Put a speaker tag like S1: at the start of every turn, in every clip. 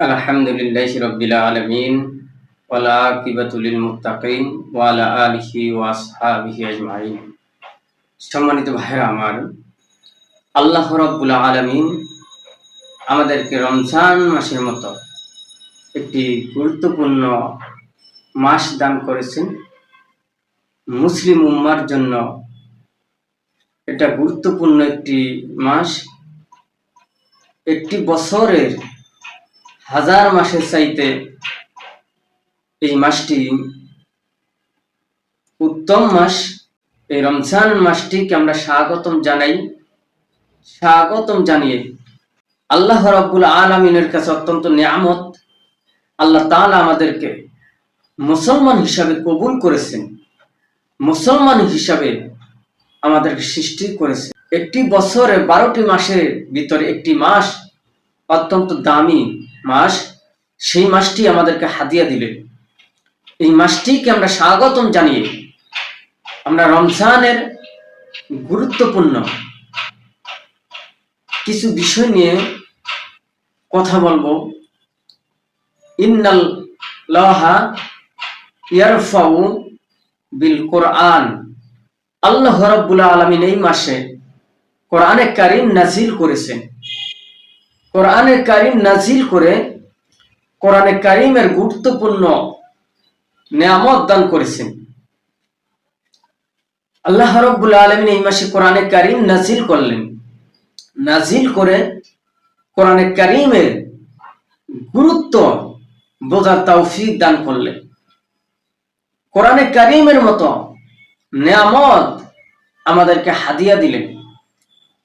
S1: আলহামদুলিল্লাহ রবিল আলমিন, ওয়ালা কিবাতুলিল মুতাকিন ওয়ালা আলহি ওয়াসহাবিহি আজমাইন। সম্মানিত ভাইরা আমার, আল্লাহ রব্বুল আলমিন আমাদেরকে রমজান মাসের মতো একটি গুরুত্বপূর্ণ মাস দান করেছেন। মুসলিম উম্মার জন্য এটা গুরুত্বপূর্ণ একটি মাস। একটি বছরের হাজার মাসের চাইতে এই মাসটি উত্তম মাস। এই রমজান মাসটিকে আমরা স্বাগতম জানাই। স্বাগতম জানিয়ে আল্লাহ রব্বুল আলমিনের কাছে অত্যন্ত নিয়ামত। আল্লাহ তাআলা আমাদেরকে মুসলমান হিসাবে কবুল করেছেন। মুসলমান হিসাবে আমাদেরকে সৃষ্টি করেছে একটি বছরে বারোটি মাসের ভিতরে একটি মাস অত্যন্ত দামি মাস, সেই মাসটি আমাদেরকে হাদিয়া দিলেন এই মাসটিকে আমরা স্বাগতম জানিয়ে আমরা রমজানের গুরুত্বপূর্ণ কিছু বিষয় নিয়ে কথা বলব। ইন্নাল লাহা ইয়ারফাউ বিল কোরআন। আল্লাহ রাব্বুল আলামিন এই মাসে কোরআনে কারিম নাজিল করেছেন। কোরআনে কারিম নাজিল করে কোরআনে কারিমের গুরুত্বপূর্ণ নিয়ামত দান করেছেন। আল্লাহ রব্বুল আলমিন এই মাসে কোরআনে কারিম নাজিল করলেন। নাজিল করে কোরআনে কারিমের গুরুত্ব বোঝার তৌফিক দান করলেন। কোরআনে কারিমের মতো নিয়ামত আমাদেরকে হাদিয়া দিলেন।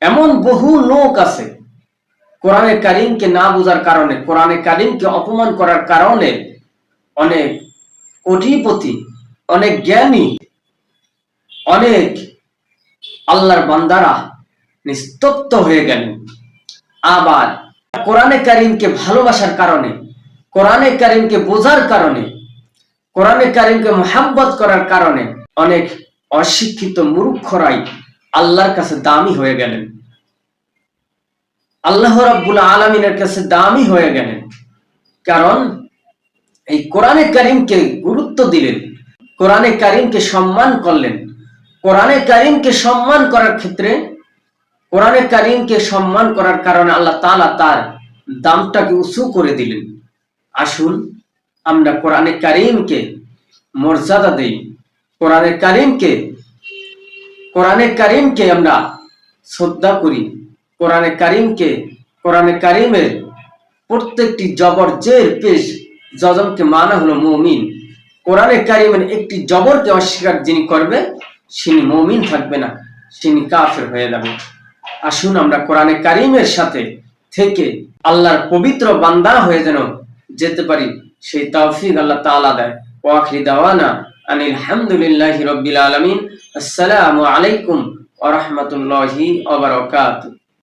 S1: এমন বহু লোক আছে কোরআনে কারিমকে না বোঝার কারণে, কোরআনে কারিমকে অপমান করার কারণে অনেক কোটিপতি, অনেক জ্ঞানী, অনেক আল্লাহর বান্দারা নিস্তব্ধ হয়ে গেলেন। আবার কোরআনে কারিমকে ভালোবাসার কারণে, কোরআনে কারিমকে বোঝার কারণে, কোরআনে কারিমকে মোহাব্বত করার কারণে অনেক অশিক্ষিত মূর্খরাই আল্লাহর কাছে দামি হয়ে গেলেন। আল্লাহ রাব্বুল আলমিনের কাছে দামি হয়ে গেলেন। কারণ এই কোরআনে কারিমকে গুরুত্ব দিলেন, কোরআনে কারিমকে সম্মান করলেন। কোরআনে কারিমকে সম্মান করার ক্ষেত্রে, কোরআনে কারিমকে সম্মান করার কারণে আল্লাহ তালা তার দামটাকে উঁচু করে দিলেন। আসুন আমরা কোরআনে কারিমকে মর্যাদা দেই। কোরআনে কারিমকে কোরআনে কারিমকে আমরা শ্রদ্ধা করি। কোরআনে কারিমকে, কোরআনে কারিমের প্রত্যেকটি জবর জের পেশ জজমকে মানা হলো মমিন। কোরআনে কারিমের একটি জবরকে অস্বীকার যিনি করবে তিনি মমিন থাকবে না তিনি কাফের হয়ে যাবে। আসুন আমরা কোরআনে কারিমের সাথে থেকে আল্লাহর পবিত্র বান্দা হয়ে যেন যেতে পারি, সেই তৌফিক আল্লাহ তাআলা দেয়। ওয়াখরি দাওয়ানা আনিল হামদুলিল্লাহি রাব্বিল আলামিন। আসসালামু আলাইকুম ওয়া রাহমাতুল্লাহি